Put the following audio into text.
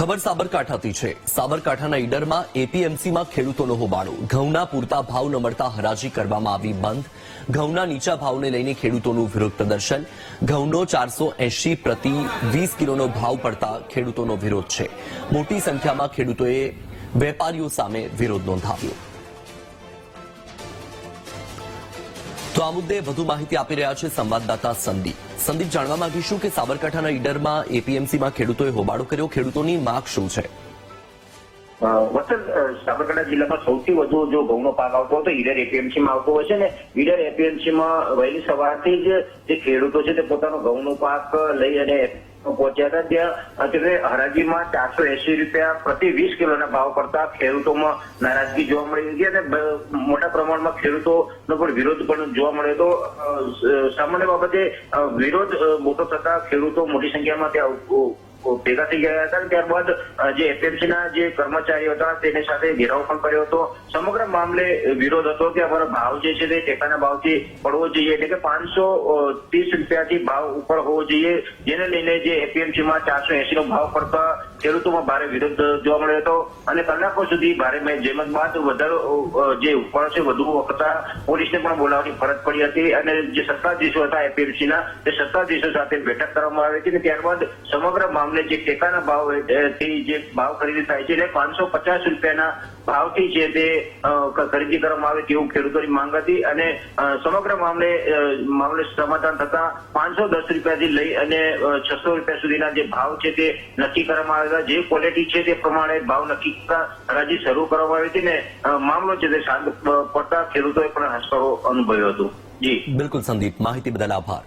ખબર સાબરકાંઠાથી છે. સાબરકાંઠાના ઈડરમાં એપીએમસીમાં ખેડૂતોનો હોબાળો. ઘઉંના પૂરતા ભાવ ન મળતા હરાજી કરવામાં આવી બંધ. ઘઉંના નીચા ભાવને લઈને ખેડૂતોનું વિરોધ પ્રદર્શન. ઘઉંનો ચારસો એંશી પ્રતિ વીસ કિલોનો ભાવ પડતા ખેડૂતોનો વિરોધ છે. મોટી સંખ્યામાં ખેડૂતોએ વેપારીઓ સામે વિરોધ નોંધાવ્યો. તો આ મુદ્દે વધુ માહિતી આપી રહ્યા છે સંવાદદાતા સંદીપ. સંદીપ, જાણવા માંગીશું કે સાબરકાંઠાના ઈડરમાં એપીએમસીમાં ખેડૂતોએ હોબાળો કર્યો. ખેડૂતોની માગ શું છે? અ, સાબરકાંઠા જિલ્લામાં સૌથી વધુ જો ઘઉંનો પાક આવતો હોય તો ઈડર એપીએમસીમાં આવતો હોય છે ને ઈડર એપીએમસીમાં વહેલી સવારથી જ જે ખેડૂતો છે તે પોતાનો ઘઉંનો પાક લઈ અને પહોંચ્યા હતા. ત્યાં અત્યારે હરાજીમાં ચારસો એસી રૂપિયા પ્રતિ વીસ કિલોના ભાવ કરતા ખેડૂતોમાં નારાજગી જોવા મળી હતી અને મોટા પ્રમાણમાં ખેડૂતોનો પણ વિરોધ પણ જોવા મળ્યો હતો. સામાન્ય બાબતે વિરોધ મોટો થતા ખેડૂતો મોટી સંખ્યામાં ત્યાં ભેગા થઈ ગયા હતા ત્યારબાદ જે એપીએમસી ના જે કર્મચારીઓ હતા તેની સાથે ઘેરાવ પણ કર્યો હતો. સમગ્ર મામલે વિરોધ હતો કે અમારો ભાવ જે છે તે ટેકાના ભાવથી પડવો જોઈએ. એટલે કે પાંચસો ત્રીસ રૂપિયાથી ભાવ ઉપર હોવો જોઈએ. જેને લઈને જે એપીએમસી માં ચારસો એસી નો ભાવ પડતા ખેડૂતોમાં ભારે વિરોધ જોવા મળ્યો હતો અને કલાકો સુધી ભારે જેમત બાદ વધારો જે ઉપાડો છે વધુ વખતા પોલીસને પણ બોલાવવાની ફરજ પડી હતી અને જે સત્તાધીશો હતા એપીએમસીના, તે સત્તાધીશો સાથે બેઠક કરવામાં આવી હતી અને ત્યારબાદ સમગ્ર મામલે જે ટેકાના ભાવથી જે ભાવ ખરીદી થાય છે પાંચસો પચાસ રૂપિયાના ભાવથી છે તે ખરીદી કરવામાં આવે તેવું ખેડૂતોની માંગ હતી અને સમગ્ર મામલે મામલે સમાધાન થતા પાંચસો દસ રૂપિયાથી લઈ અને છસો રૂપિયા સુધીના જે ભાવ છે તે નક્કી કરવામાં આવ્યા જે ક્વોલિટી છે તે પ્રમાણે ભાવ નક્કી કરતા હરાજી શરૂ કરવામાં આવી હતી ને મામલો છે તે શાંત પડતા ખેડૂતોએ પણ હાશકારો અનુભવ્યો હતો. જી. બિલકુલ સંદીપ, માહિતી બદલ આભાર.